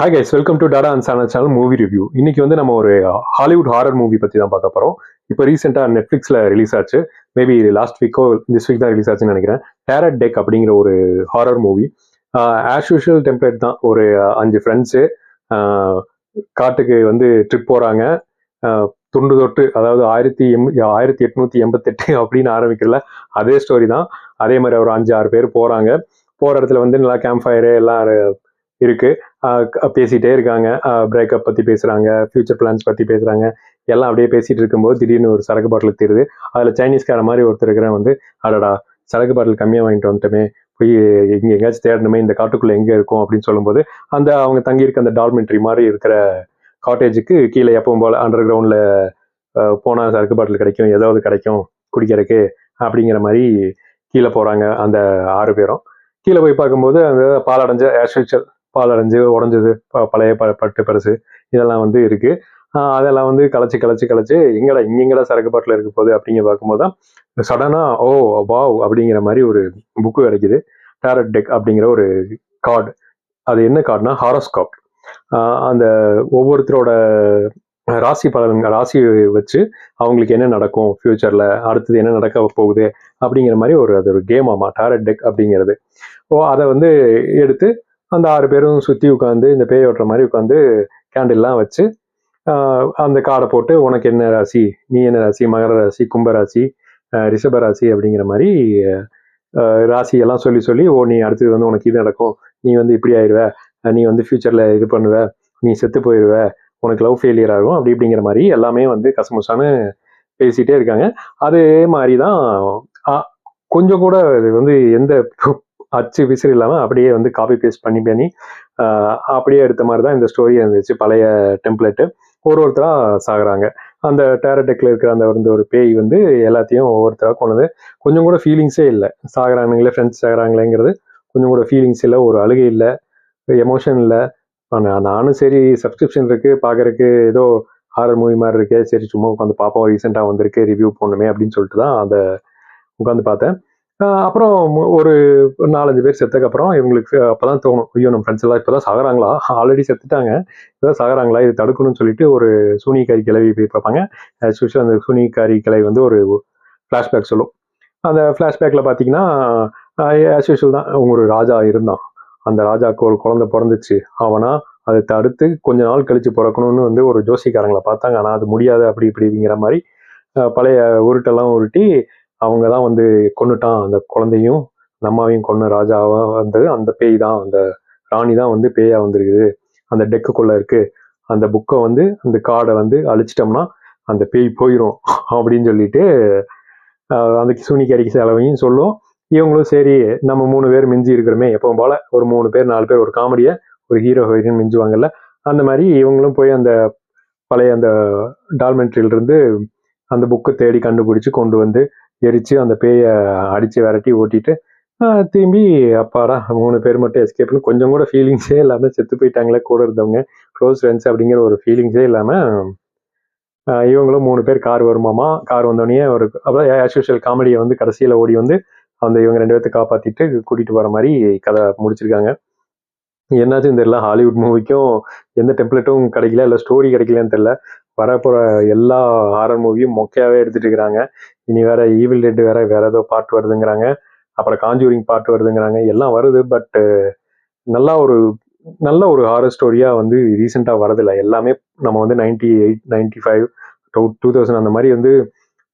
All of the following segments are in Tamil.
Hi guys welcome to Tata and channel channel movie review இன்னைக்கு வந்து நம்ம ஒரு ஹாலிவுட் ஹாரர் மூவி பற்றி தான் பார்க்க போகிறோம் இப்போ ரீசெண்டாக நெட்ஃப்ளிக்ஸில் ரிலீஸ் ஆச்சு. மேபி லாஸ்ட் வீக்கோ திஸ் வீக் தான் ரிலீஸ் ஆச்சுன்னு நினைக்கிறேன். டேரட் டெக் அப்படிங்கிற ஒரு horror movie as usual template தான். ஒரு uh, அஞ்சு ஃப்ரெண்ட்ஸு uh, காட்டுக்கு வந்து ட்ரிப் போகிறாங்க uh, துண்டு தொட்டு அதாவது ஆயிரத்தி எம் ஆயிரத்தி எட்நூத்தி எண்பத்தெட்டு அப்படின்னு ஆரம்பிக்கிறல அதே ஸ்டோரி தான். அதே மாதிரி ஒரு அஞ்சு ஆறு பேர் போகிறாங்க போகிற இடத்துல வந்து நல்லா கேம்ப் ஃபயரு எல்லாம் இருக்கு. பேசிகிட்டே பேசிட்டே இருக்காங்க. பிரேக்கப் பத்தி பேசுறாங்க ஃபியூச்சர் பிளான்ஸ் பத்தி பேசுறாங்க. எல்லாம் அப்படியே பேசிட்டு இருக்கும்போது திடீர்னு ஒரு சரக்கு பாட்டில் தீருது. அதுல சைனீஸ்கார மாதிரி ஒருத்தர் இருக்கிறேன் வந்து அடடா சரக்கு பாட்டில் கம்மியா வாங்கிட்டு வந்துட்டோமே. போய் இங்க எங்கேயாச்சும் தேடணுமே இந்த காட்டுக்குள்ள எங்க இருக்கும்? அப்படின்னு சொல்லும்போது அந்த அவங்க தங்கியிருக்க அந்த டால்மெண்ட்ரி மாதிரி இருக்கிற காட்டேஜுக்கு கீழே எப்பவும் போல அண்டர் கிரவுண்ட்ல போனா சரக்கு பாட்டில் கிடைக்கும் ஏதாவது கிடைக்கும் குடிக்கிறதுக்கு அப்படிங்கிற மாதிரி கீழே போறாங்க அந்த ஆறு பேரும். கீழே போய் பார்க்கும்போது அந்த பாலடைஞ்ச பால் பாலடைஞ்சு உடஞ்சது ப- பழைய ப பட்டு பரிசு இதெல்லாம் வந்து இருக்கு. அதெல்லாம் வந்து கலைச்சி கலைச்சி கலைச்சி எங்கடா இங்கெங்கடா சரக்கு பாட்டில் இருக்க போகுது அப்படிங்க பார்க்கும்போது தான் சடனா ஓ வாவ் அப்படிங்கிற மாதிரி ஒரு புக்கு கிடைக்குது. டேரட் டெக் அப்படிங்கிற ஒரு கார்டு அது என்ன கார்டுனா ஹாரோஸ்காப் அந்த ஒவ்வொருத்தரோட ராசி பலன் ராசி வச்சு அவங்களுக்கு என்ன நடக்கும் ஃப்யூச்சரில் அடுத்தது என்ன நடக்க போகுது? அப்படிங்கிற மாதிரி ஒரு அது ஒரு கேம் ஆமாம் டேரட் டெக் அப்படிங்கிறது. ஓ அதை வந்து எடுத்து அந்த ஆறு பேரும் சுற்றி உட்காந்து இந்த பேய் ஓட்டுற மாதிரி உட்காந்து கேண்டில்லாம் வச்சு அந்த கார்டை போட்டு உனக்கு என்ன ராசி? நீ என்ன ராசி? மகர ராசி? கும்ப ராசி? ரிஷப ராசி? அப்படிங்கிற மாதிரி ராசியெல்லாம் சொல்லி சொல்லி ஓ நீ அடுத்தது வந்து உனக்கு இது நடக்கும். நீ வந்து இப்படி ஆயிடுவ. நீ வந்து ஃப்யூச்சரில் இது பண்ணுவ. நீ செத்து போயிடுவ. உனக்கு லவ் ஃபெயிலியர் ஆகும். அப்படி இப்படிங்கிற மாதிரி எல்லாமே வந்து கசமுசான்னு பேசிகிட்டே இருக்காங்க. அதே மாதிரி தான் கொஞ்சம் கூட இது வந்து எந்த அச்சு விசிறு இல்லாமல் அப்படியே வந்து காப்பி பேஸ்ட் பண்ணி பண்ணி அப்படியே எடுத்த மாதிரி தான் இந்த ஸ்டோரி இருந்துச்சு பழைய டெம்ப்ளேட்டு ஒரு ஒருத்தராக சாகுறாங்க. அந்த டேரடெக்கில் இருக்கிற அந்த வந்து ஒரு பேய் வந்து எல்லாத்தையும் ஒவ்வொருத்தராக கொண்டது கொஞ்சம் கூட ஃபீலிங்ஸே இல்லை. சாகுறானுங்களே ஃப்ரெண்ட்ஸ் சாகுறாங்களேங்கிறது கொஞ்சம் கூட ஃபீலிங்ஸ் இல்லை ஒரு அழுகை இல்லை எமோஷன் இல்லை. நானும் சரி சப்ஸ்கிரிப்ஷன் இருக்குது பார்க்குறக்கு ஏதோ ஹாரர் மூவி மாதிரி இருக்கே சரி சும்மா உட்காந்து பார்ப்போம் ரீசெண்டாக வந்திருக்கு ரிவ்யூ போடணுமே அப்படின்னு சொல்லிட்டு தான் அதை உட்காந்து பார்த்தேன். அப்புறம் ஒரு நாலஞ்சு பேர் செத்ததுக்கப்புறம் இவங்களுக்கு அப்பதான் தோணும் ஐயோ நம்ம ஃப்ரெண்ட்ஸ் எல்லாம் இப்போதான் சாகுறாங்களா? ஆல்ரெடி செத்துட்டாங்க. இதான் சகராங்களா இது தடுக்கணும்னு சொல்லிட்டு ஒரு சூனிகாரி கிளவி போய் பார்ப்பாங்க. ஆஸ் அந்த சூனிகாரி கிளவி வந்து ஒரு ஃப்ளாஷ்பேக் சொல்லும். அந்த ஃப்ளாஷ்பேக்கில் பார்த்தீங்கன்னா ஆஸ் யூஷுவல் தான். ஒரு ராஜா இருந்தான். அந்த ராஜாவுக்கு ஒரு குழந்தை பிறந்துச்சு. அவனா அதை தடுத்து கொஞ்ச நாள் கழித்து பிறக்கணும்னு வந்து ஒரு ஜோசிக்காரங்களை பார்த்தாங்க. ஆனால் அது முடியாது அப்படி இப்படிங்கிற மாதிரி பழைய உருட்டெல்லாம் உருட்டி அவங்க தான் வந்து கொன்னுட்டான். அந்த குழந்தையும் அந்த அம்மாவையும் கொன்ன ராஜாவாக வந்தது அந்த பேய் தான் அந்த ராணி தான் வந்து பேயா வந்திருக்குது. அந்த டெக்குக்குள்ளே இருக்குது அந்த புக்கை வந்து அந்த கார்டை வந்து அழிச்சிட்டோம்னா அந்த பேய் போயிடும் அப்படின்னு சொல்லிட்டு அந்த அந்த சூனிக்கரிக்கு செலவையும் சொல்லும். இவங்களும் சரி நம்ம மூணு பேர் மிஞ்சி இருக்கிறோமே. எப்பவும் போல ஒரு மூணு பேர் நாலு பேர் ஒரு காமெடியை ஒரு ஹீரோ ஹீரோயின் மிஞ்சுவாங்கல்ல. அந்த மாதிரி இவங்களும் போய் அந்த பழைய அந்த டால்மெண்ட்ரியிலிருந்து அந்த புக்கை தேடி கண்டுபிடிச்சி கொண்டு வந்து எரித்து அந்த பேயை அடித்து விரட்டி ஓட்டிட்டு திரும்பி அப்பாடா மூணு பேர் மட்டும் எஸ்கேப்னு கொஞ்சம் கூட ஃபீலிங்ஸே இல்லாமல் செத்து போயிட்டாங்களே கூட இருந்தவங்க க்ளோஸ் ஃப்ரெண்ட்ஸ் அப்படிங்கிற ஒரு ஃபீலிங்ஸே இல்லாமல் இவங்களும் மூணு பேர் கார் வருமாமா கார் வந்தோடனே ஒரு அப்புறம் ஆஸ் யூஷுவல் காமெடியை வந்து கடைசியில் ஓடி வந்து அந்த இவங்க ரெண்டு பேர்த்த காப்பாற்றிட்டு கூட்டிகிட்டு போகிற மாதிரி கதை முடிச்சிருக்காங்க. என்னாச்சும் தெரியல ஹாலிவுட் மூவிக்கும் எந்த டெம்ப்ளேட்டும் கிடைக்கல இல்லை ஸ்டோரி கிடைக்கலன்னு தெரியல. வரப்போகிற எல்லா ஹாரர் மூவியும் மொக்கையாகவே எடுத்துகிட்டு இருக்கிறாங்க. இனி வேற ஈவில் டெட் வேற வேற ஏதோ பாட்டு வருதுங்கிறாங்க. அப்புறம் காஞ்சூரிங் பாட்டு வருதுங்கிறாங்க. எல்லாம் வருது பட் நல்லா ஒரு நல்ல ஒரு ஹாரர் ஸ்டோரியாக வந்து ரீசெண்டாக வரதில்லை. எல்லாமே நம்ம வந்து ninety eight ninety five two two thousand அந்த மாதிரி வந்து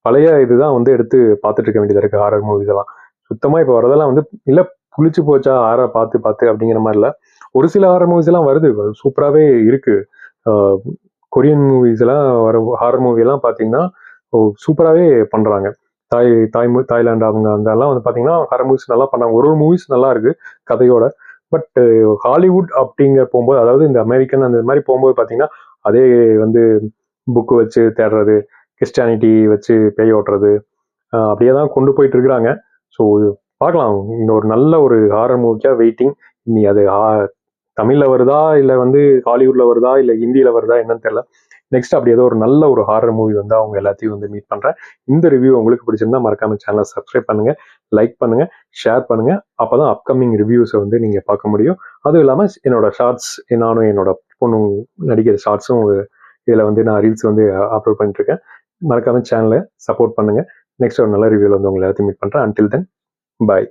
பழைய இதுதான் வந்து எடுத்து பார்த்துட்டு இருக்க வேண்டியதாக இருக்குது ஹாரர் மூவிஸ் எல்லாம். சுத்தமாக இப்போ வரதெல்லாம் வந்து இல்லை புளிச்சு போச்சா ஹாரர் பார்த்து பார்த்து அப்படிங்கிற மாதிரி இல்லை. ஒரு சில ஹாரர் மூவிஸ் எல்லாம் வருது. சூப்பராகவே இருக்குது கொரியன் மூவிஸ் எல்லாம் வர ஹாரர் மூவி எல்லாம் பார்த்தீங்கன்னா சூப்பராகவே பண்ணுறாங்க தாய் தாய் தாய்லாண்டு தாய்லாந்து அவங்க அதெல்லாம் வந்து பார்த்தீங்கன்னா ஹாரர் மூவிஸ் நல்லா பண்ணாங்க. ஒரு ஒரு மூவிஸ் நல்லா இருக்கு கதையோட. பட் ஹாலிவுட் அப்படிங்கிற போகும்போது அதாவது இந்த அமெரிக்கன் அந்த மாதிரி போகும்போது பார்த்தீங்கன்னா அதே வந்து புக்கு வச்சு தேடுறது கிறிஸ்டியானிட்டி வச்சு பேய் ஓட்டுறது அப்படியே தான் கொண்டு போயிட்டு இருக்கிறாங்க. ஸோ பார்க்கலாம். இந்த ஒரு நல்ல ஒரு ஹாரர் மூவிக்காக வெயிட்டிங் நீ அது தமிழில் வருதா இல்லை வந்து ஹாலிவுட்ல வருதா இல்லை ஹிந்தியில வருதா என்னன்னு தெரியல. நெக்ஸ்ட் அப்படி ஏதோ ஒரு நல்ல ஒரு ஹாரர் மூவி வந்து அவங்க எல்லாத்தையும் வந்து மீட் பண்ணுறேன் இந்த ரிவ்யூ உங்களுக்கு பிடிச்சிருந்தா மறக்காம சேனலை சப்ஸ்கிரைப் பண்ணுங்க லைக் பண்ணுங்க ஷேர் பண்ணுங்க. அப்பதான் அப்கமிங் ரிவ்யூஸை வந்து நீங்க பார்க்க முடியும். அதுவும் இல்லாமல் என்னோட ஷார்ட்ஸ் நானும் என்னோட பொண்ணு நடிக்கிற ஷார்ட்ஸும் இதில் வந்து நான் ரீல்ஸ் வந்து அப்லோட் பண்ணிட்டு இருக்கேன் மறக்காம சேனலை சப்போர்ட் பண்ணுங்க. நெக்ஸ்ட் ஒரு நல்ல ரிவ்யூவில் வந்து உங்களை எல்லாத்தையும் மீட் பண்ணுறேன் அன்டில் தென் பாய்